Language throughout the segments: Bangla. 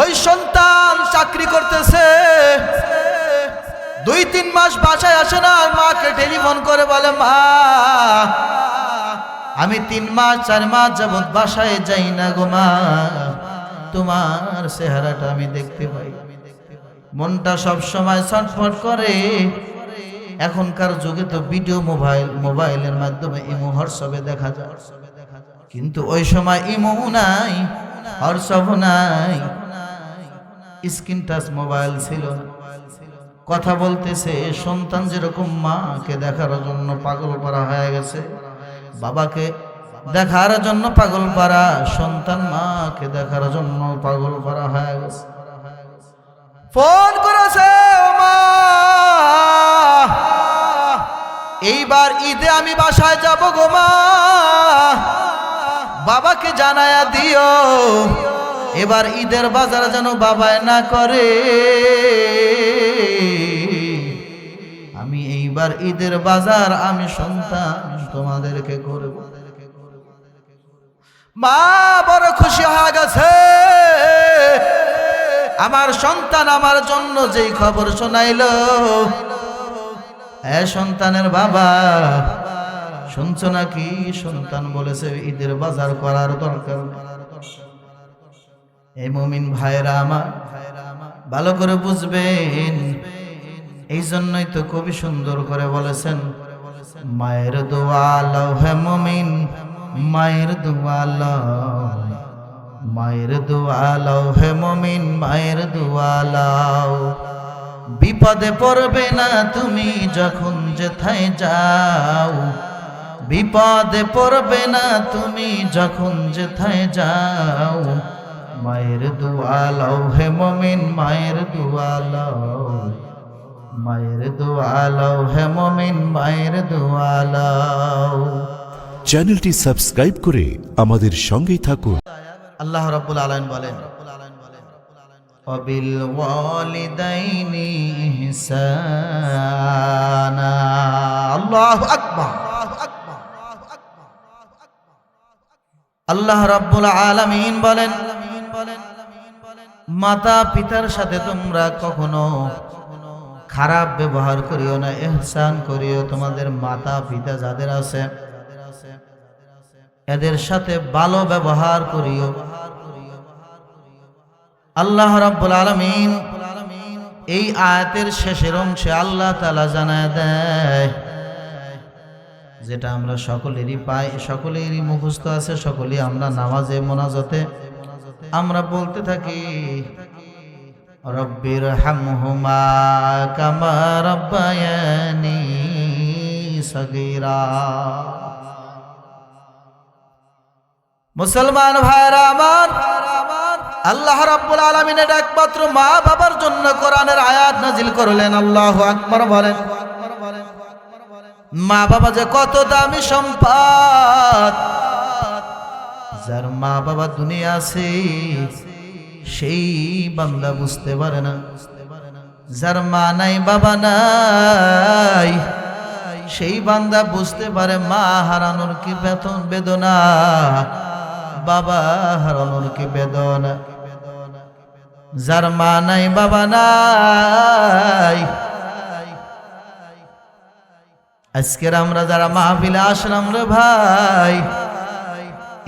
ওই সন্তান চাকরি করতেছে। দুই, তিন মাস বাসায় আসে না মাকে টেলিফোন করে বলে, মা, আমি তিন মাস, চার মাস যাবৎ বাসায় যাই না গো মা। তোমার চেহারাটা আমি দেখতে পাই। মনটা সব সময় ছটফট করে। এখনকার যুগে তো ভিডিও মোবাইল মোবাইলের মাধ্যমে ইমো, হোয়াটসঅ্যাপে দেখা যায়। কিন্তু ওই সময় ইমো নাই হোয়াটসঅ্যাপ নাই। স্ক্রিন টাচ মোবাইল ছিল। কথা বলতেছে, সন্তান যেরকম মাকে দেখার জন্য পাগল করা হয়ে গেছে, বাবাকে দেখার জন্য পাগল পারা, সন্তান মাকে দেখার জন্য পাগল করা হয়ে গেছে। ফোন করেছে এইবার ঈদে আমি বাসায় যাব গো মা। বাবাকে জানায়া দিও। এবার ঈদের বাজার যেন বাবায় না করে। আমি এইবার ঈদের বাজার, আমি সন্তান তোমাদেরকে করব। মা বড় খুশি হয়ে গেছে। আমার সন্তান আমার জন্য যেই খবর শোনাইল। হ্যাঁ সন্তানের বাবা, শুনছো নাকি? সন্তান বলেছে, ঈদের বাজার করার দরকার। এই মমিন ভাইরা আমার, ভালো করে বুঝবেন। এই জন্যই তো কবি সুন্দর করে বলেছেন, মায়ের দোয়ালাও হে মমিন, মায়ের দোয়ালাও মায়ের দোয়ালাও হে মমিন, মায়ের দোয়ালাও বিপদে পড়বে না তুমি যখন যেথায় যাও, বিপদে পড়বে না তুমি যখন যেথায় যাও। মায়ের দোয়ালাও হে মমিন মায়ের দোয়ালাও। মায়ের দোয়ালাও হে মমিন মায়ের দোয়ালাও। চ্যানেলটি সাবস্ক্রাইব করে আমাদের সঙ্গেই থাকুন। আল্লাহ রাব্বুল আলামিন বলেন অবিল ওয়ালিদাইনি ইহসানা। আল্লাহু আকবার। আল্লাহ রাব্বুল আলামিন বলেন মাতা পিতার সাথে তোমরা কখনো খারাপ ব্যবহার করিও না, এহসান করিও। তোমাদের মাতা পিতা যাদের আছে, এদের সাথে ভালো ব্যবহার করিও। আল্লাহ রাব্বুল আলামিন এই আয়াতের শেষের অংশে আল্লাহ তাআলা জানায় দেয়, যেটা আমরা সকলেরই পাই, সকলেরই মুখস্থ আছে, সকলেই আমরা নামাজে মোনাজতে আমরা বলতে থাকি রব্বির হামহুমা কামা রব্বায়ানি সগীরা। মুসলমান ভাইরা আমার, আল্লাহ রাব্বুল আলামিন একমাত্র মা বাবার জন্য কোরআনের আয়াত নাজিল করলেন, আল্লাহু আকবার বলেন। মা বাবা যে কত দামি সম্পদ যার মা বাবা দুনিয়া আছে, সেই বান্দা বুঝতে পারে না। যার মা নাই, বাবা নাই, সেই বান্দা বুঝতে পারে মা হারানোর কি বেতন, বেদনা। বাবা হারানোর কি বেদনা। যার মা নাই, বাবা নাই, আজকের আমরা যারা মাহফিলে আসলাম রে ভাই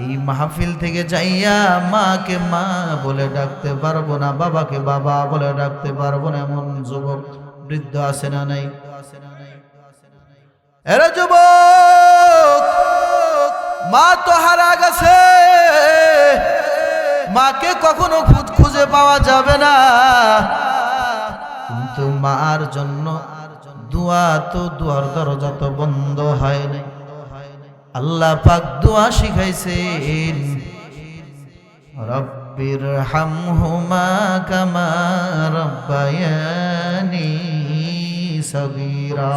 এই মাহফিল থেকে যাইয়া মাকে মা বলে ডাকতে পারব না, বাবাকে বাবা বলে ডাকতে পারব না, এমন যুবক বৃদ্ধ আছে না নাই? এরা যুবক, মা তো হারা গেছে। মাকে কখনো খুদ খুঁজে পাওয়া যাবে না। কিন্তু মার জন্য দোয়া তো দুয়ার দরজা তো বন্ধ হয় নাই। আল্লাহ পাক দোয়া শিখাইছেন রব্বির হামহুমা কামা রব্বায়ানি সগীরা।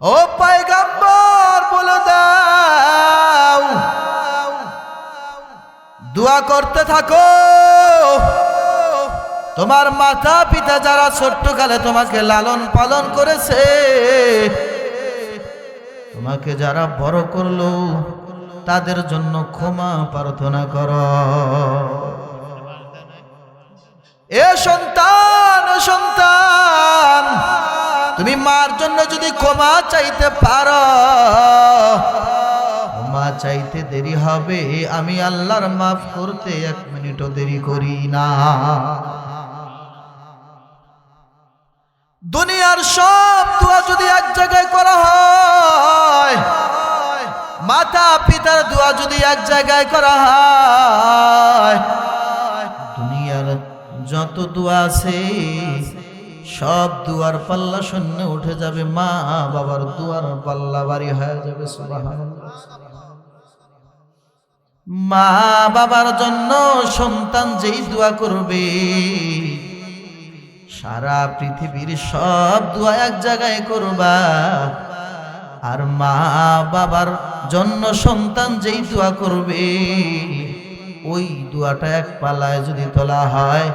ও পায়গাম্বর, বলে দাও, দোয়া করতে থাকো। তোমার মাতা পিতা যারা ছোট্টকালে তোমাকে লালন পালন করেছে তোমাকে যারা বড় করল, তাদের জন্য ক্ষমা প্রার্থনা কর। এ সন্তান সন্তান, তুমি মার জন্য যদি ক্ষমা চাইতে পার, ক্ষমা চাইতে দেরি হবে, আমি আল্লাহর মাফ করতে এক মিনিটও দেরি করি না। দুনিয়ার সব দোয়া যদি এক জায়গায় করা হয় মাতা পিতার দোয়া যদি এক জায়গায় করা হয়, দুনিয়ার যত দোয়া আছে, সব দুয়ার পাল্লা শূন্য উঠে যাবে। মা বাবার দুয়ার পাল্লা বাড়ি হয়ে যাবে মা বাবার জন্য সন্তান যেই দোয়া করবে, সারা পৃথিবীর সব দোয়া এক জায়গায় করবা। আর মা বাবার জন্য সন্তান যেই দোয়া করবে, ওই দোয়াটা এক পালায় যদি তোলা হয়,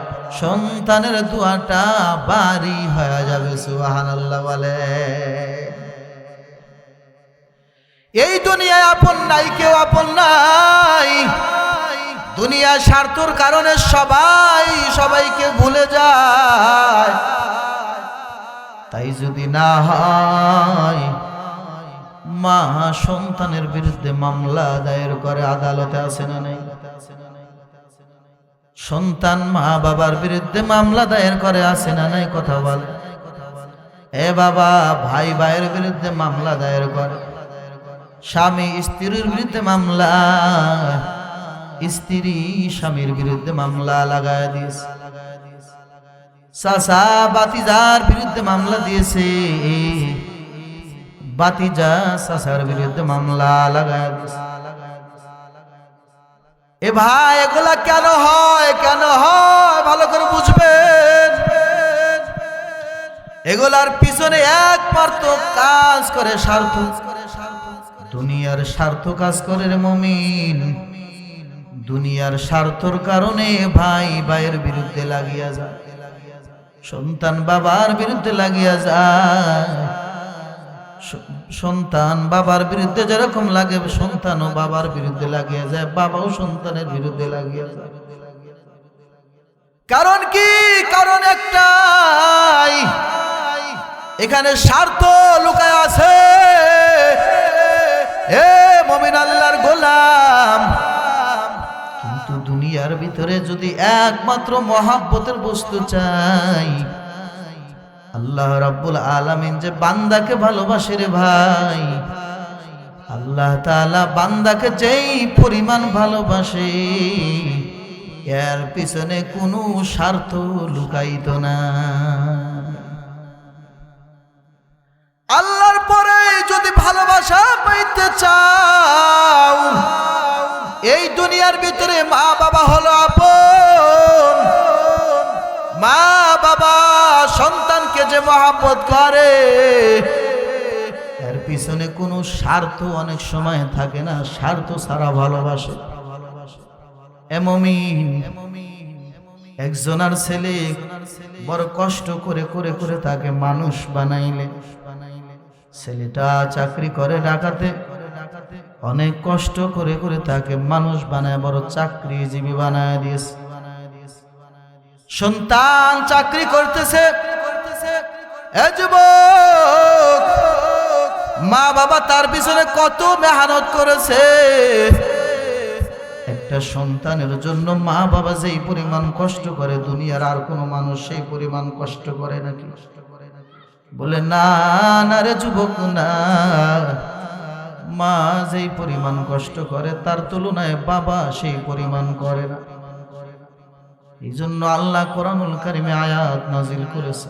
সন্তানের দোয়াটা বাড়ি হয়ে যাবে, সুবহানাল্লাহ বলে। এই দুনিয়ায় আপন নাই, কেউ আপন নাই। দুনিয়া স্বার্থর কারণে সবাই সবাইকে ভুলে যায়। তাই যদি না হয় মা সন্তানের বিরুদ্ধে মামলা দায়ের করে আদালতে আছে না নেই? সন্তান মা বাবার বিরুদ্ধে মামলা দায়ের করে আছে না নাই? কথা বলে। এ বাবা, ভাই ভাইয়ের বিরুদ্ধে মামলা দায়ের করে। স্বামী স্ত্রীর বিরুদ্ধে মামলা। স্ত্রী স্বামীর বিরুদ্ধে মামলা লাগায় দিয়েছে। চাচা বাতিজার বিরুদ্ধে মামলা দিয়েছে। বাতিজা চাচার বিরুদ্ধে মামলা লাগায় এ ভাই, এগুলা কেন হয়? কেন হয়? ভালো করে বুঝবেন। এগুলার পিছনে একমাত্র কাজ করে স্বার্থ দুনিয়ার স্বার্থ কাজ করে মমিন। দুনিয়ার স্বার্থর কারণে ভাই, ভাইয়ের বিরুদ্ধে লাগিয়া যায়। সন্তান বাবার বিরুদ্ধে লাগিয়া যায়। সন্তান বাবার বিরুদ্ধে যেরকম লাগে, সন্তানও বাবার বিরুদ্ধে লাগিয়ে যায়, বাবাও সন্তানের বিরুদ্ধে লাগিয়ে যায়। কারণ কি? কারণ একটাই, এখানে স্বার্থ লুকায় আছে। এ মমিন আল্লাহর গোলাম। কিন্তু দুনিয়ার ভিতরে যদি একমাত্র মহাব্বতের বস্তু চাই আল্লাহ রাব্বুল আলামিন যে বান্দাকে ভালোবাসে রে ভাই, আল্লাহ তাআলা বান্দাকে যেই পরিমাণ ভালোবাসে, এর পিছনে কোনো স্বার্থ লুকাইত না। আল্লাহর পরে যদি ভালোবাসা পাইতে চাও, এই দুনিয়ার ভিতরে মা বাবা হলো আপন। যে মহাব্বত করে। এর পিছনে কোনো স্বার্থ অনেক সময় থাকে না, স্বার্থ ছাড়া ভালোবাসে। একজনার ছেলে বড় কষ্ট করে করে করে তাকে মানুষ বানাইলে। ছেলেটা চাকরি করে ঢাকাতে, অনেক কষ্ট করে করে তাকে মানুষ বানায়, বড় চাকরি চাকরিজীবী বানায় দিয়েছে। সন্তান চাকরি করতেছে মা বাবা তার পিছনে কত মেহনত করেছে। একটা সন্তানের জন্য মা বাবা যেই পরিমাণ কষ্ট করে দুনিয়ার আর কোনো মানুষ সেই পরিমাণ কষ্ট করে নাকি? বলে, না না রে যুবক, না। মা যেই পরিমাণ কষ্ট করে তার তুলনায় বাবা সেই পরিমাণ করে না। এই জন্য আল্লাহ কোরআনুল কারিমে আয়াত নাজিল করেছে।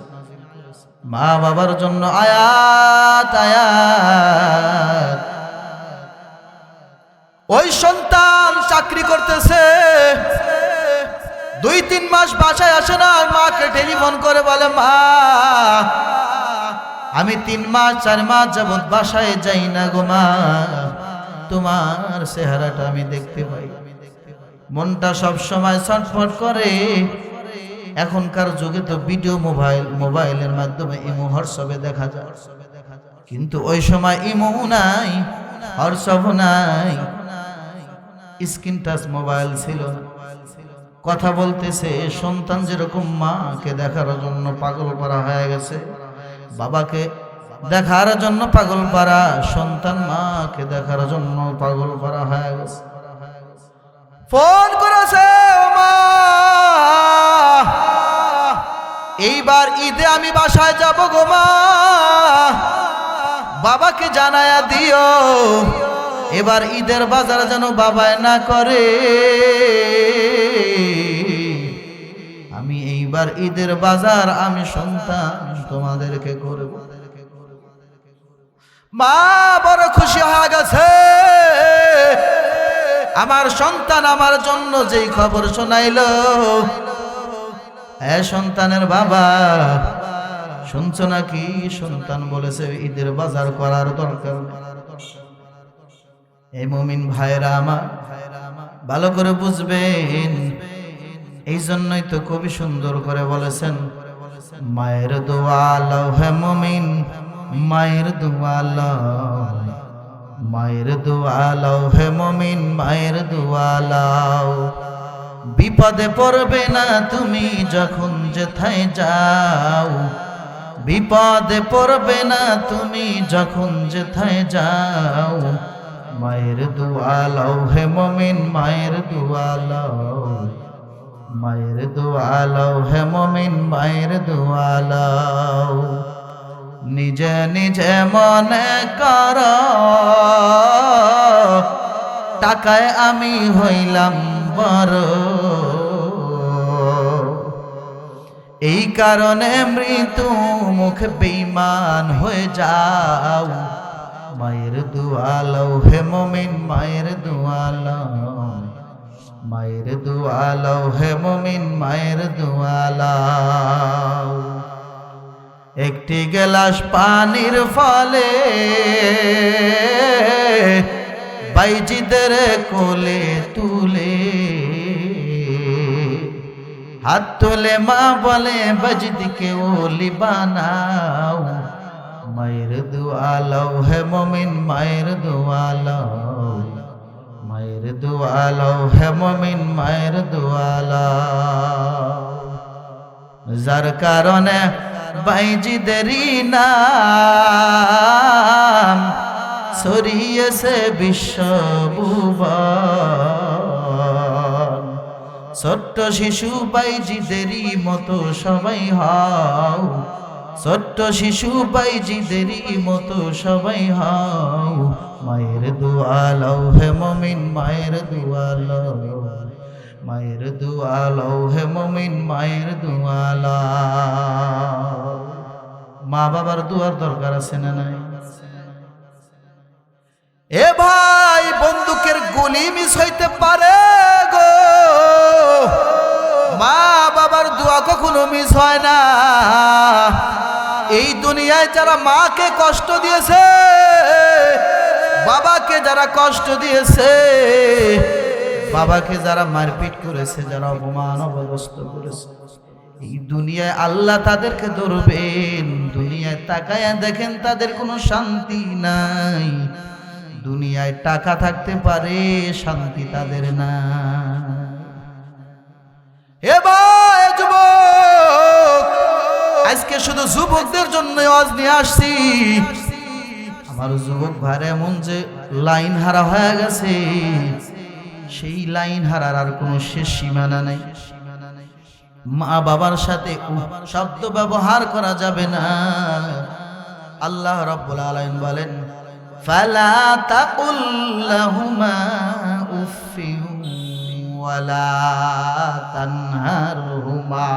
মা বাবার জন্য আয়াত আয়াত। ওই সন্তান চাকরি করতেছে। দুই, তিন মাস বাসায় আসে না মাকে টেলিফোন করে বলে, মা, আমি তিন মাস, চার মাস যাবৎ বাসায় যাই না গো মা। তোমার চেহারাটা আমি দেখতে পাই। মনটা সব সময় ছটফট করে। এখনকার যুগে তো ভিডিও মোবাইল মোবাইলের মাধ্যমে ইমো, হোয়াটসঅ্যাপে দেখা যায়। কিন্তু ওই সময় ইমো নাই হোয়াটসঅ্যাপ নাই, স্ক্রিন টাচ মোবাইল ছিল। কথা বলতেছে, সন্তান যেরকম মাকে দেখার জন্য পাগল করা হয়ে গেছে, বাবাকে দেখার জন্য পাগল পারা, সন্তান মাকে দেখার জন্য পাগল পারা হয়ে গেছে। ফোন করেছে মা! এইবার ঈদে আমি বাসায় যাব গো মা। বাবাকে জানায়া দিও, এবার ঈদের বাজার যেন বাবায় না করে। আমি এইবার ঈদের বাজার, আমি সন্তান তোমাদেরকে করব। মা, বড় খুশি হয়ে গেছে। আমার সন্তান আমার জন্য যেই খবর শোনাইলো সন্তানের বাবা, শুনছো নাকি? সন্তান বলেছে, ঈদের বাজার করার দরকার। এই মমিন ভাইরা আমার, ভালো করে বুঝবেন। এই জন্যই তো খুবই সুন্দর করে বলেছেন, মায়ের দোয়াল হে মমিন, মায়ের দোয়াল মায়ের দোয়ালাও হে মমিন, মায়ের দোয়ালাও বিপদে পড়বে না তুমি যখন যেথায় যাও। বিপদে পড়বে না তুমি যখন যেথায় যাও। মায়ের দোয়ালাও হে মমিন, মায়ের দোয়ালাও মায়ের দোয়ালাও হে মমিন, মায়ের দোয়ালাও নিজে নিজে মনে কর, টাকায় আমি হইলাম বড় এই কারণে মৃত্যু মুখ বেইমান হয়ে যাও। মায়ের দুয়ালাও হে মমিন, মায়ের দুয়ালাও মায়ের দুয়ালাও হে মমিন, মায়ের দুয়ালাও একটি গেলাস পানির ফলে বাইজিদের কোলে তুলে হাত তোলে, মা বলে বজদিকে ওলি বানাও। মায়ের দুয়ালাও হে মমিন, মায়ের দুয়ালাও। মায়ের দুয়ালাও হে মমিন, মায়ের দুয়ালাও। যার কারণে বাইজিদেরই নাম ছড়িয়েছে বিশ্বভুবন ছোট্ট শিশু বাইজিদেরই মতো সবাই হও। ছোট্ট শিশু বাইজিদেরই মতো সবাই হও। মায়ের দুয়ালাও হে মমিন, মায়ের দুয়ালাও মায়ের দুয়ালাও হে মমিন, মায়ের দুয়ালাও মা বাবার দুয়ার দরকার আছে না নাই? এ ভাই বন্দুকের গুলি মিস হইতে পারে গো। মা বাবার দোয়া কখনো মিস হয় না। এই দুনিয়ায় যারা মাকে কষ্ট দিয়েছে, বাবাকে যারা কষ্ট দিয়েছে, বাবাকে যারা মারপিট করেছে, যারা অপমান অবস্থ করেছে, এই দুনিয়ায় আল্লাহ তাদেরকে ধরবেন, দুনিয়ায় তাকায় দেখেন তাদের কোনো শান্তি নাই। দুনিয়ায় টাকা থাকতে পারে, শান্তি তাদের না। আজকে শুধু যুবকদের জন্য আজ নিয়ে আসছি। আমার যুবক ভাইরা, এমন যে লাইন হারা হয়ে গেছে, সেই লাইন হারার আর কোনো শেষ সীমানা নেই। মা বাবার সাথে শব্দ ব্যবহার করা যাবে না। আল্লাহ রব্বুল আলামিন বলেন ফালা তাকুল লাহুমা উফিন ওয়ালা তানহারহুমা।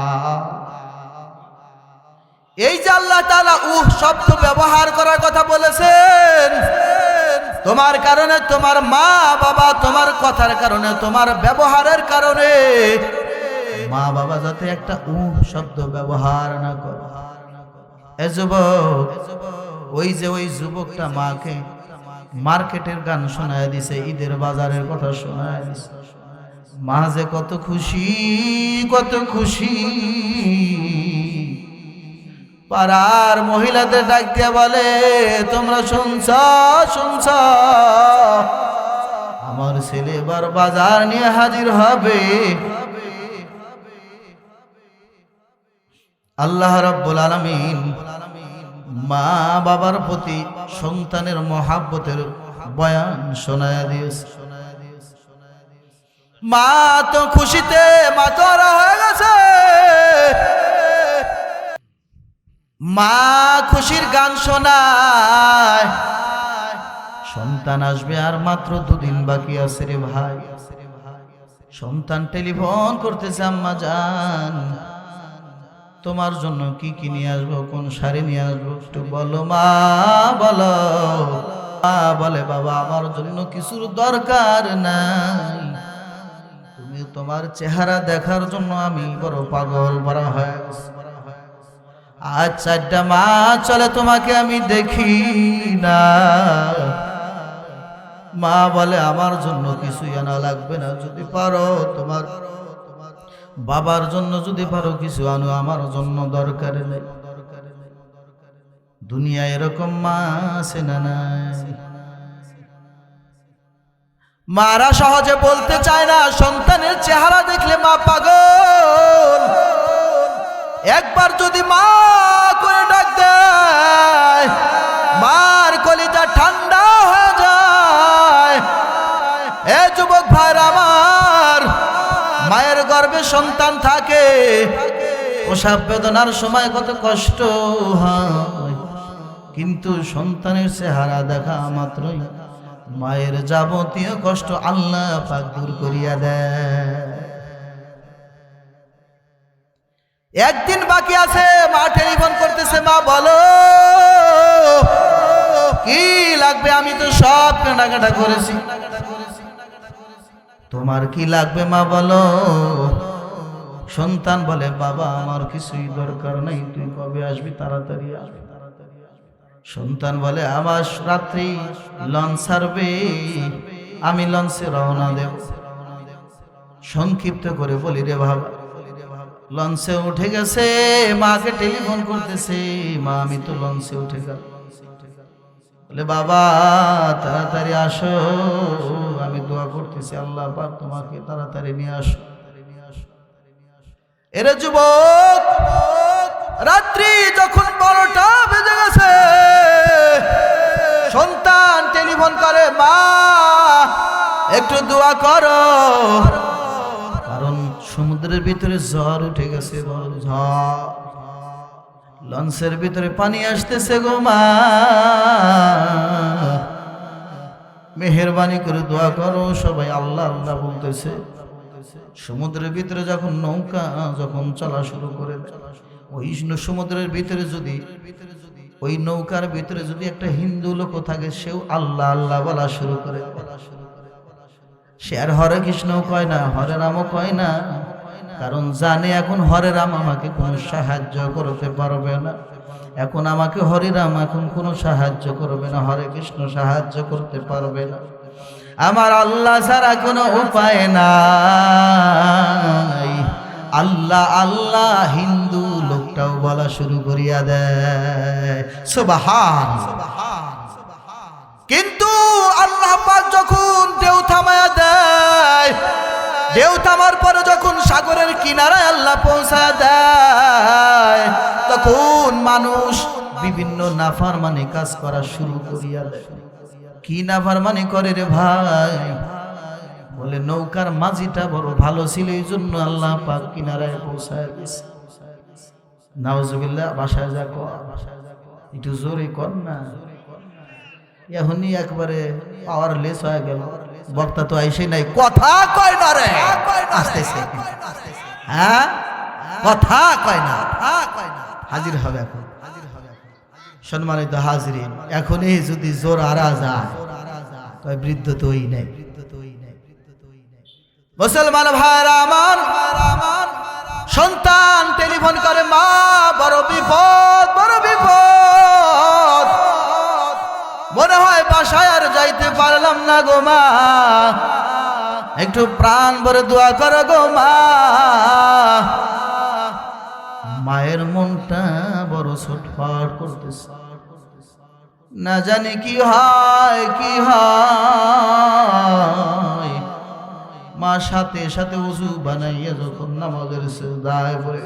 এই যে আল্লাহ তাআলা উহ শব্দ ব্যবহার করার কথা বলেছেন, তোমার কারণে তোমার মা বাবা তোমার কথার কারণে, তোমার ব্যবহারের কারণে মা বাবা যাতে একটা উহ শব্দ ব্যবহার না করে। এ যুবক ওই যে ওই যুবকটা মাকে মার্কেটের গান শোনায় দিছে, ঈদের বাজারের কথা শোনায় দিছে। মা যে কত খুশি কত খুশি। পাড়ার মহিলাদের ডাক দিয়ে বলে, তোমরা শুনছ শুনছ। আমার ছেলে এবার বাজার নিয়ে হাজির হবে। আল্লাহ রব্বুল আলমিন মা বাবার প্রতি সন্তানের মহাব্বতের বয়ান শোনায় দিয়েছে। মা তো খুশিতে মাতরা হয়ে গেছে। মা খুশির গান শোনায়। সন্তান আসবে আর মাত্র দুদিন বাকি আছে রে ভাই। সন্তান টেলিফোন করতেছে, আম্মা যান। তোমার জন্য কি কি নিয়ে আসব? কোন শাড়ি নিয়ে আসব? একটু বলো মা বলো। মা বলে, বাবা, আমার জন্য কিছুর দরকার নাই। তুমি তোমার চেহারা দেখার জন্য আমি বড় পাগল ভরা হয়ে। আজ চারটা মা চলে, তোমাকে আমি দেখি না। মা বলে, আমার জন্য কিছুই আনা লাগবে না। যদি পারো তোমার বাবার জন্য যদি পারো কিছু আনো, আমার জন্য দরকার নেই। দুনিয়া এরকম মা আছে না নাই। মারা সহজে বলতে চায় না, সন্তানের চেহারা দেখলে মা পাগল। একবার যদি মা করে ডাক দেয়, মার কলিজা সন্তান থাকে। প্রসাব বেদনার সময় কত কষ্ট কিন্তু সন্তানের চেহারা দেখা মাত্রই মায়ের যাবতীয় কষ্ট আল্লাহ পাক দূর করিয়া দেয়। একদিন বাকি আছে, মা টেলিফোন করতেছে, মা, বলো, কি লাগবে? আমি তো সব কেনাকাটা করেছি। তোমার কি লাগবে, মা, বলো? সন্তান বলে, বাবা, আমার কিছুই দরকার নেই, তুই কবে আসবি? তাড়াতাড়ি আসবি। সন্তান বলে আমার রাত্রি, লঞ্চ ছাড়বে, আমি লঞ্চে রওনা দেব। সংক্ষিপ্ত করে বলি, রে বাবা, লঞ্চে উঠে গেছে, মাকে টেলিফোন করতেছে, মা, আমি তো লঞ্চে উঠে গেল বলে, বাবা, তাড়াতাড়ি আসো, আমি দোয়া করতেছি, আল্লাহ পাক তোমাকে তাড়াতাড়ি নিয়ে আসো এরে যুবক, রাত্রি যখন বারোটা বেজে গেছে, সন্তান টেলিফোন করে, মা, একটু দোয়া করো। কারণ সমুদ্রের ভিতরে ঝড় উঠে গেছে ঝড়। লঞ্চের ভিতরে পানি আসতেছে গো মা। মেহরবানি করে দোয়া করো, সবাই আল্লাহ আল্লাহ বলতেছে। সমুদ্রের ভিতরে যখন নৌকা যখন চলা শুরু করে, ওই সমুদ্রের ভিতরে যদি, ওই নৌকার ভিতরে যদি একটা হিন্দু লোক থাকে, সেও আল্লাহ আল্লাহ বলা শুরু করে। সে আর হরে কৃষ্ণ কয় না, হরে রামও কয় না, কারণ জানে এখন হরে রাম আমাকে কোনো সাহায্য করতে পারবে না। এখন আমাকে হরিরাম এখন কোনো সাহায্য করবে না, হরে কৃষ্ণ সাহায্য করতে পারবে না। আমার আল্লাহ ছাড়া কোনো উপায় নাই। আল্লাহ আল্লাহ, হিন্দু লোকটাও বলা শুরু করিয়া দেয়। সুবাহান। কিন্তু আল্লাহ পাক যখন ঢেউ থামায়া দেয় ঢেউ থামার পরে যখন সাগরের কিনারায় আল্লাহ পৌঁছা দেয়, তখন মানুষ বিভিন্ন নাফার মানে কাজ করা শুরু করিয়া দেয়। কি নাফার মানে করে রে ভাই? বলে, নৌকার মাঝিটা বড় ভালো ছিল এই জন্য আল্লাহ পাক কিনারায় পৌঁছায় দিছে। নাওজুবিল্লাহ বাসায় যা কর। একটু জোরে কর না। এখনই একবারে পাওয়ার লেস হয়ে গেল। বক্তা তো আইসে নাই। কথা কয় না রে? আসতেছে। হ্যাঁ? কথা কয় না। হাজির হবে এখন। সম্মানিত হাজরিন, এখনই যদি জোর আরা যায়, তবে বৃদ্ধ তো নাই। মুসলমান ভাইরা আমার, সন্তান টেলিফোন করে, মা, বড় বিপদ বড় বিপদ। মনে হয় বাসায় আর যাইতে পারলাম না গো মা। একটু প্রাণ ভরে দোয়া করো গো মা। মায়ের মনটা বড় করতেছে না জানি কি হয় কি হয়। মা সাথে সাথে উজু বানাইয়া যখন নামাজের দায় পড়ে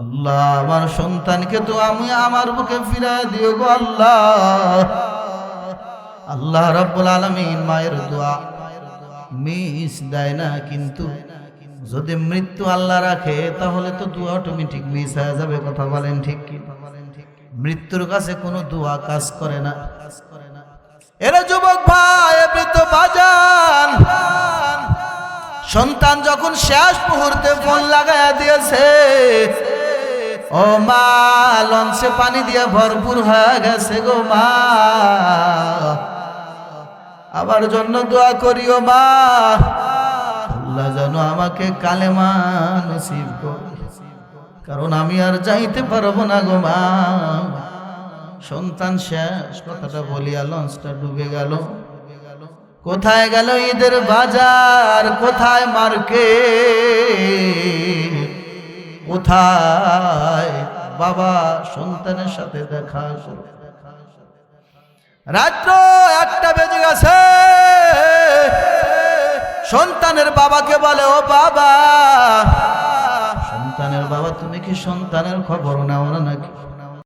আল্লাহ, আমার সন্তানকে তো আমি আমার বুকে ফিরায় দিও গো আল্লাহ। আল্লাহ রাব্বুল আলামিন মায়ের দোয়া মিস দেয় না, কিন্তু যদি মৃত্যু আল্লাহ রাখে, তাহলে তো দোয়া অটোমেটিক মিস হয়ে যাবে, কথা বলেন ঠিক কি মৃত্যুর কাছে কোনো দোয়া কাজ করে না। এরা যুবক ভাই, বৃদ্ধ বাজান সন্তান যখন শেষ মুহূর্তে ফোন লাগাইয়া দিয়েছে, ও মা, লঞ্চে পানি দিয়ে ভরপুর হয়ে গেছে গো মা। আমার জন্য দোয়া করিও মা। আল্লাহ যেন আমাকে কালেমা নসিব করে। কারণ আমি আর যাইতে পারব না গো মা। সন্তান শেষ, কথাটা বলিয়া লঞ্চটা ডুবে গেল। কোথায় গেল ঈদের বাজার? কোথায় মার্কে কোথায় বাবা সন্তানের সাথে দেখা রাত্র একটা বেজে গেছে। সন্তানের বাবাকে বলে, ও বাবা, সন্তানের বাবা, তুমি কি সন্তানের খবর নাও নাকি?